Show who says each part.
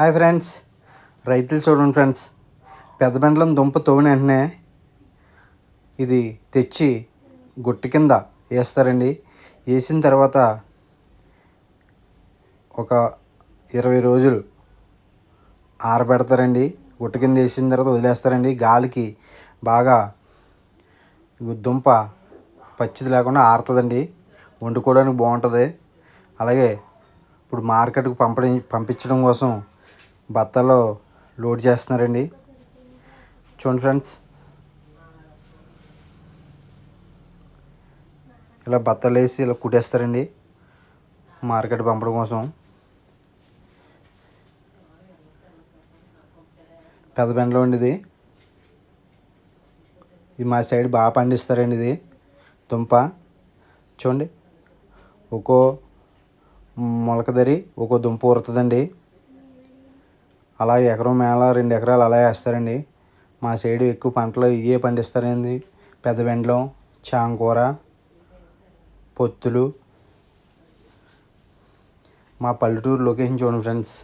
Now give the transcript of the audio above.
Speaker 1: Hi friends. రైతులు చూడండి friends. పెద్ద బెండలం దుంప తోగిన వెంటనే ఇది తెచ్చి గుట్టు కింద వేస్తారండి. వేసిన తర్వాత ఒక ఇరవై రోజులు ఆరబెడతారండి. గుట్ట కింద వేసిన తర్వాత వదిలేస్తారండి. గాలికి బాగా దుంప పచ్చిది లేకుండా ఆరుతుందండి. వండుకోవడానికి బాగుంటుంది. అలాగే ఇప్పుడు మార్కెట్కు పంపడం పంపించడం కోసం బత్తాలో లోడ్ చేస్తున్నారండి. చూడండి ఫ్రెండ్స్. ఇలా బత్తాలు వేసి ఇలా కుట్టేస్తారండి. మార్కెట్ పంపడం కోసం. పెద్ద బెండలో అండి ఇది ఇది మా సైడ్ బాగా పండిస్తారండి ఇది. దుంప. చూడండి. ఒక్కో మొలకదరి ఒక్కో దుంప ఊరుతుందండి. అలా ఎకరం మేళ రెండు ఎకరాలు అలా వేస్తారండి. మా సైడ్ ఎక్కువ పంటలు ఇవే పండిస్తారండి. పెద్ద బెండలం చాంకూర పొత్తులు. మా పల్లెటూరు లొకేషన్ చూడండి ఫ్రెండ్స్.